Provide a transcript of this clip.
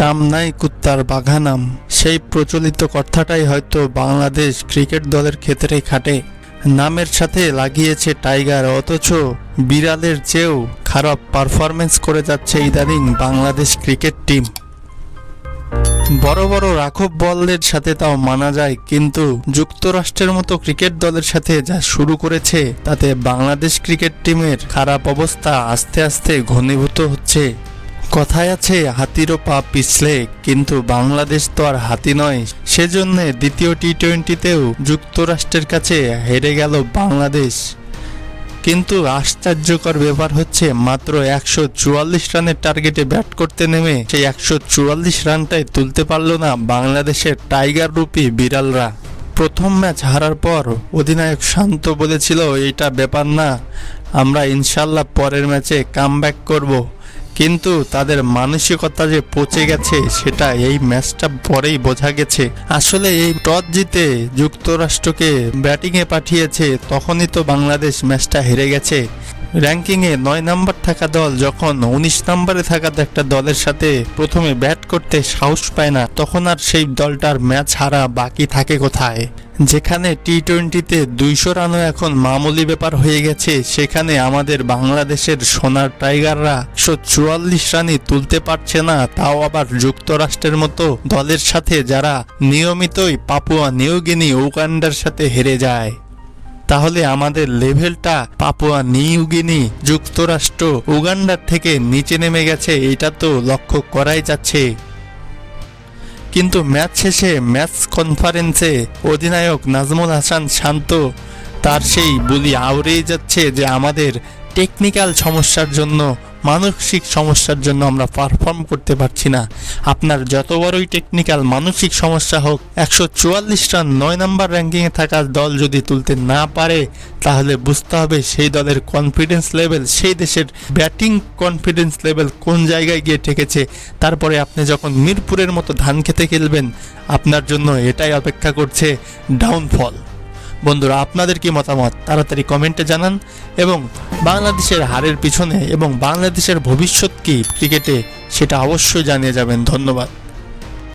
চাম নাই কুত্তার বাঘানাম। সেই প্রচলিত কথাটাই হয়তো বাংলাদেশ ক্রিকেট দলের ক্ষেত্রে খাটে। নামের সাথে লাগিয়েছে টাইগার, অথচ বিড়ালের চেয়েও খারাপ পারফরমেন্স করে যাচ্ছে ইদানিং বাংলাদেশ ক্রিকেট টিম। বড় বড় রাঘব বলদের সাথে তাও মানা যায়, কিন্তু যুক্তরাষ্ট্রের মতো ক্রিকেট দলের সাথে যা শুরু করেছে, তাতে বাংলাদেশ ক্রিকেট টিমের খারাপ অবস্থা আস্তে আস্তে ঘনীভূত হচ্ছে। কথায় আছে, হাতিরও পা পিছলে, কিন্তু বাংলাদেশ তো আর হাতি নয়। সেজন্য দ্বিতীয় টি টোয়েন্টিতেও যুক্তরাষ্ট্রের কাছে হেরে গেল বাংলাদেশ। কিন্তু আশ্চর্যকর ব্যাপার হচ্ছে, মাত্র একশো চুয়াল্লিশ রানের টার্গেটে ব্যাট করতে নেমে সেই একশো চুয়াল্লিশ রানটাই তুলতে পারল না বাংলাদেশের টাইগার রূপী বিড়ালরা। প্রথম ম্যাচ হারার পর অধিনায়ক শান্ত বলেছিল এটা ব্যাপার না, আমরা ইনশাল্লাহ পরের ম্যাচে কাম ব্যাক করব। কিন্তু তাদের মানসিকতা যে পচে গেছে, সেটা এই ম্যাচটা পরেই বোঝা গেছে। আসলে এই টস জিতে যুক্তরাষ্ট্রকে ব্যাটিংয়ে পাঠিয়েছে, তখনই তো বাংলাদেশ ম্যাচটা হেরে গেছে। র্যাঙ্কিংয়ে নয় নাম্বার থাকা দল যখন উনিশ নম্বরে থাকা একটা দলের সাথে প্রথমে ব্যাট করতে সাহস পায় না, তখন আর সেই দলটার ম্যাচ হারা বাকি থাকে কোথায়? যেখানে টি টোয়েন্টিতে দুইশো রানও এখন মামুলি ব্যাপার হয়ে গেছে, সেখানে আমাদের বাংলাদেশের সোনার টাইগাররা একশো চুয়াল্লিশ রানই তুলতে পারছে না, তাও আবার যুক্তরাষ্ট্রের মতো দলের সাথে যারা নিয়মিতই পাপুয়া নিউগিনি উগান্ডার সাথে হেরে যায়। তাহলে আমাদের লেভেলটা পাপুয়া নিউগিনি যুক্তরাষ্ট্র উগান্ডার থেকে নিচে নেমে গেছে, এটা তো লক্ষ্য করাই যাচ্ছে। কিন্তু ম্যাচ শেষে ম্যাচ কনফারেন্সে অধিনায়ক নাজমুল হাসান শান্ত, তার সেই বুলি আউড়েই যাচ্ছে যে আমাদের টেকনিক্যাল সমস্যার জন্য মানসিক সমস্যার জন্য আমরা পারফর্ম করতে পারছি না। আপনার যত বড়ই টেকনিক্যাল মানসিক সমস্যা হোক, একশো চুয়াল্লিশ রান নয় নম্বর র্যাঙ্কিংয়ে থাকা দল যদি তুলতে না পারে, তাহলে বুঝতে হবে সেই দলের কনফিডেন্স লেভেল সেই দেশের ব্যাটিং কনফিডেন্স লেভেল কোন জায়গায় গিয়ে ঠেকেছে। তারপরে আপনি যখন মিরপুরের মতো ধান খেতে খেলবেন, আপনার জন্য এটাই অপেক্ষা করছে ডাউনফল বন্ধুরা, আপনাদের কি মতামত? তাড়াতাড়ি কমেন্টে জানান এবং বাংলাদেশের হারের পিছনে এবং বাংলাদেশের ভবিষ্যৎ কি ক্রিকেটে সেটা অবশ্যই জানিয়ে যাবেন। ধন্যবাদ।